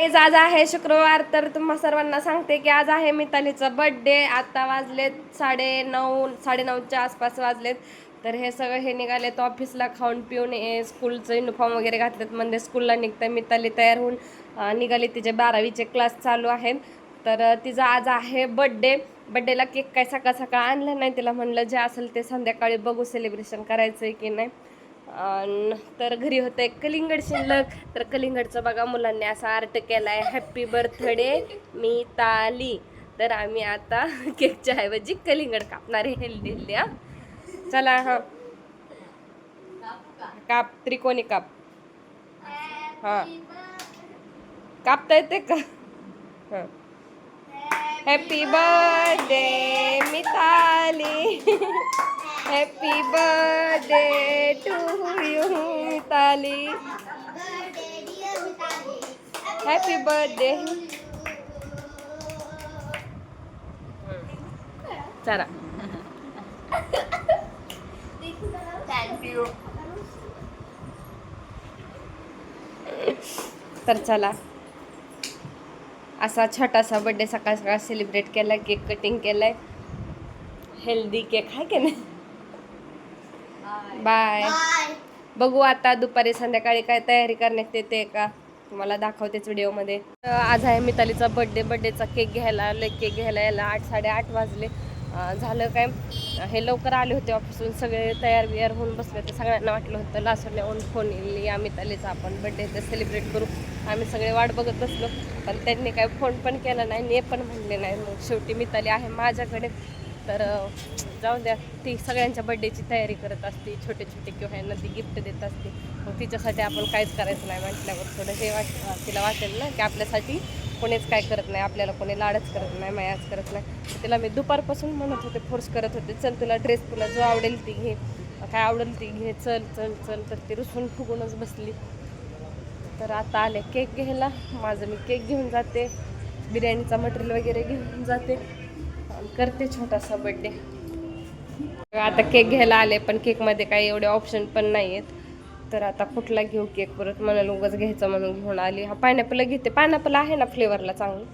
Guys आज आहे शुक्रवार तर तुम्हा सर्वांना सांगते की आज आहे मितालीचा बर्थडे आता वाजलेत साडे नऊ साडे नऊच्या आसपास वाजलेत. तर हे सगळं हे निघालेत ऑफिसला खाऊन पिऊन. हे स्कूलचं युनिफॉर्म वगैरे घातलेत. म्हणजे स्कूलला निघतं मिताली तयार होऊन. निघाली तिचे बारावीचे क्लास चालू आहेत. तर तिचा आज आहे बड्डे बड्डेला केक काय सकाळ सकाळ आणलं नाही. तिला म्हणलं जे असेल ते संध्याकाळी बघू सेलिब्रेशन करायचं आहे की नाही. तर घरी होतं एक कलिंगड शिल्लक. तर कलिंगडचं बघा मुलांनी असा आर्ट केलाय. हॅप्पी बर्थडे मी ताली. तर आम्ही आता केकच्या ऐवजी कलिंगड कापणार आहे हेल्दी हेल्दी हा. चला हा. काप त्रिकोणी काप. हा. कापता येते का? हा. Happy birthday Mitali happy birthday to you Mitali happy birthday चला। थँक्यू तर चला। असा छोटासा बड्डे सकाळ सकाळ सेलिब्रेट केला केक कटिंग केलाय. हेल्दी केक आहे की नाही? बाय बघू आता दुपारी संध्याकाळी काय तयारी करण्यात येते का? तुम्हाला दाखवतेच व्हिडिओमध्ये. आज आहे मितालीचा बड्डे बड्डेचा केक घ्यायला आले केक घ्यायला यायला आठ साडेआठ वाजले. झालं काय? हे लवकर आले होते ऑफिसून सगळे तयार बियार होऊन बसले होते. सगळ्यांना वाटलं होतं लासरल्याहून फोन येईल. या मितालीचा आपण बड्डे ते सेलिब्रेट करू. आम्ही सगळे वाट बघत बसलो. पण त्यांनी काय फोन पण केला नाही ने पण म्हणले नाही. मग शेवटी मिताली आहे माझ्याकडे. तर जाऊ द्या. ती सगळ्यांच्या बड्डेची तयारी करत असते छोटे छोटे किंवा ह्यांना ती गिफ्ट देत असते. मग तिच्यासाठी आपण काहीच करायचं नाही म्हटल्यावर थोडं हे वाट तिला वाटेल ना की आपल्यासाठी कोणीच काय करत नाही आपल्याला कोणी लाडच करत नाही मायाच करत नाही. तिला मी दुपारपासून म्हणत होते फोर्स करत होते चल तुला ड्रेस तुला जो आवडेल ती घे. काय आवडेल ती घे. चल चल चल. तर ती रुसून फुगूनच बसली. तर आता आले केक घ्यायला. माझं मी केक घेऊन जाते. बिर्याणीचा मटेरियल वगैरे घेऊन जाते. करते छोटासा बड्डे आता केक घ्यायला आले पण केकमध्ये काही एवढे ऑप्शन पण नाही आहेत तर आता कुठला घेऊ केक परत? मला उगाच घ्यायचा म्हणून घेऊन आली. हा पायनॅपल घेते. पायनॅपल आहे ना फ्लेवरला चांगलं?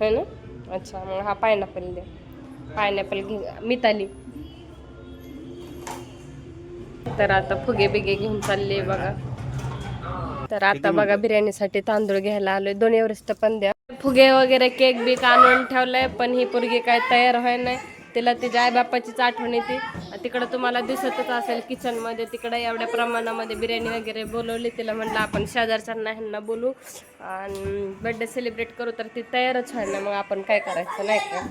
है ना? अच्छा मग हा पायनॅपल दे. पायनॅपल घे. मिताली. तर आता फुगे बिगे घेऊन चालले बघा. तर आता बघा बिर्याणीसाठी तांदूळ घ्यायला आलोय. दोन एव्हरेस्ट पण द्या. फुगे वगैरे केक बीक आणून ठेवलंय पण ही पोरगी काय तयार व्हाय नाही. तिला तिच्या आईबापाचीच आठवण येते. तिकडं तुम्हाला दिसतच असेल किचनमध्ये तिकडं एवढ्या प्रमाणामध्ये बिर्याणी वगैरे बोलवली. तिला म्हणलं आपण शेजारच्यांना ह्यांना बोलू. आणि बड्डे सेलिब्रेट करू तर ती तयारच व्हाय ना मग आपण काय करायचं नाही का?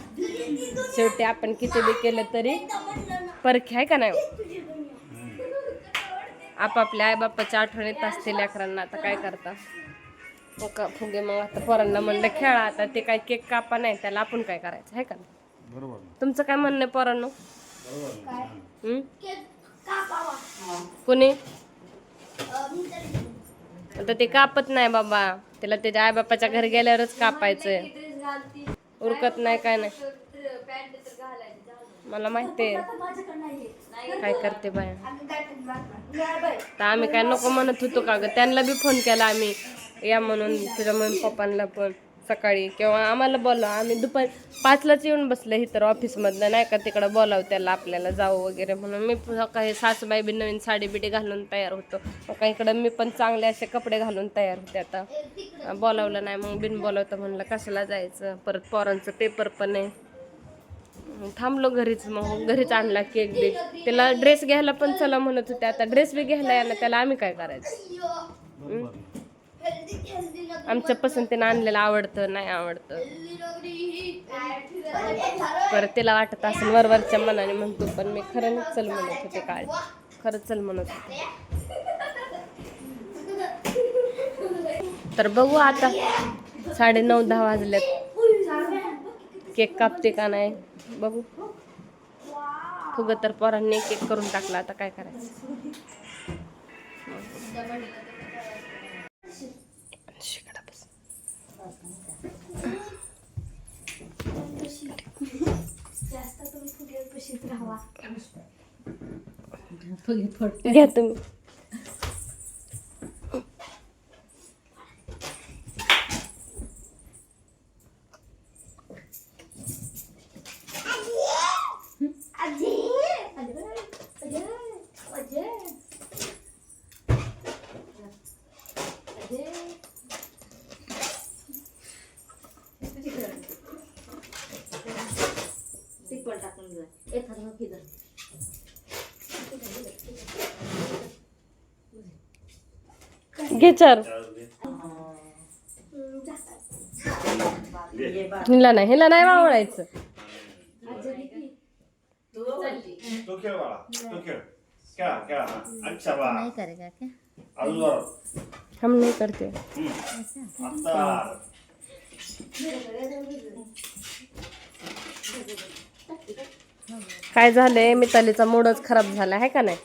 शेवटी आपण किती बी केलं तरी परखी आहे का नाही हो? आपापल्या आईबापाच्या आठवण येत असतील लेकरांना. आता काय करता? फुगे मग आता पोरांना म्हणलं खेळा आता ते काय केक कापा नाही त्याला आपण काय करायचं आहे का नाही? बरोबर. तुमचं काय म्हणणं आहे पोरांनो? हं? कुणी? आता ते कापत नाही बाबा. त्याला त्याच्या आईबापाच्या घरी गेल्यावरच कापायचंय. उरकत नाही काय नाही. मला माहिती आहे. काय करते बाय? तर आम्ही काय नको म्हणत होतो का ग? त्यांना बी फोन केला आम्ही. या म्हणून तुझ्या मम्मी पप्पांना पण सकाळी. किंवा आम्हाला बोलाव. आम्ही दुपार पाचलाच येऊन बसले तर ऑफिसमधलं नाही का? तिकडं बोलाव त्याला आपल्याला जाऊ वगैरे म्हणून. मी काही सासूबाई बी नवीन साडी बिडी घालून तयार होतो. मग इकडं मी पण चांगले असे कपडे घालून तयार होते आता. बोलावलं नाही मग बिन बोलावतं म्हणलं कशाला जायचं? परत पोरांचं पेपर पण आहे. थांबलो घरीच मग घरीच आणला केक बिक. त्याला ड्रेस घ्यायला पण चला म्हणत होते. आता ड्रेस बी घ्यायला यायला त्याला आम्ही काय करायचं? आमच्या पसंतीनं आणलेलं आवडतं नाही आवडतं. परत त्याला वाटत असेल वरवरच्या मनाने म्हणतो पण मी खरं चल म्हणत होते काय खरंच चल म्हणत होते. तर बघू आता. साडे नऊ दहा वाजल्यात केक कापते का नाही? बघू. फुग तर पोरांनी केक करून टाकला आता काय करायचं. घ्या तुम्ही. घे चार. हिला नाही हिला नाही वावळायचं तो खेळ बाळा तो खेळ. खेळा खेळा. अच्छा बाळा. नाही करेगा क्या? अजून जोरात. हम नाही करते. आता. काय झालंय? मितालीचा मूडच खराब झाला आहे का नाही?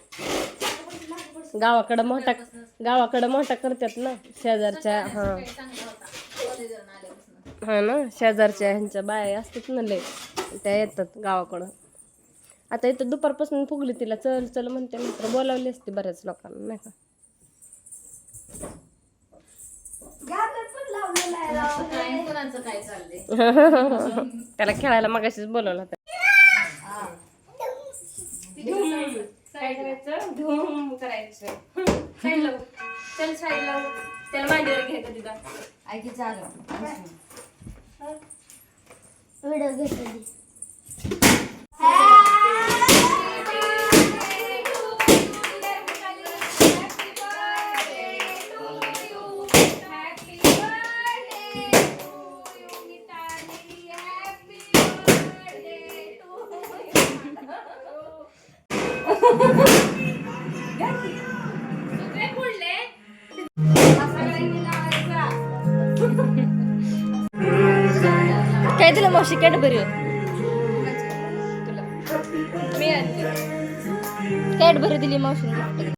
गावाकडं मोठा गावाकडं मोठा करतात ना शेजारच्या हा. हा ना शेजारच्या ह्यांच्या बाया असतात ना लय. त्या येतात गावाकडं. आता इथं दुपारपासून फुगली तिला चल चल म्हणते मित्र बोलावली असते बऱ्याच लोकांना नाही का? कोणाचं काय चाललंय? त्याला खेळायला मगाशीच बोलवलं होतं. काय करायचं? धूम करायचं. साईड लावू चल साईड लावू त्याला मांडीवर घे का तिथं. ऐकी चालू. व्हिडिओ घेतली പഞ്ചായത്തിൽ മോഷിക്കേണ്ടി വരുമോ കേട്ട് വരുത്തില്ലേ മോശം